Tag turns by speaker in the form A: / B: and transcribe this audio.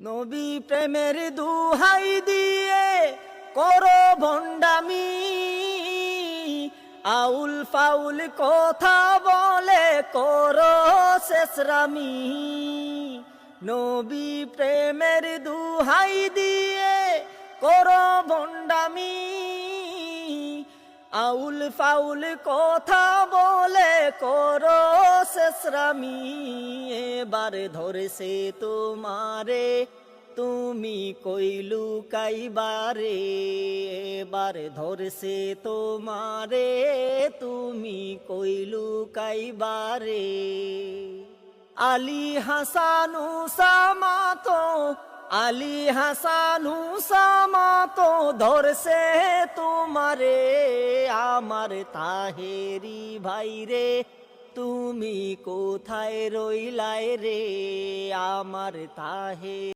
A: নবী প্রেমের দুহাই দিয়ে করো ভণ্ডামি। আউল ফাউল কথা বলে করো শেষরামি নবী প্রেমের দুহাই দিয়ে করো ভণ্ডামি। আউল ফাউল কথা বলে করো শেষরামি এবারে ধরেছে তোমারে। তুমি কইলু কাইবারে, এবারে ধরেছে তোমারে। তুমি কইলু কাইবারে। আলী হাসানু সামাতো, আলী হাসানু সামাতো ধরছে তোমারে। আমার তাহেরি ভাইরে তুমি কোথায় রইলায় রে? আমার তাহে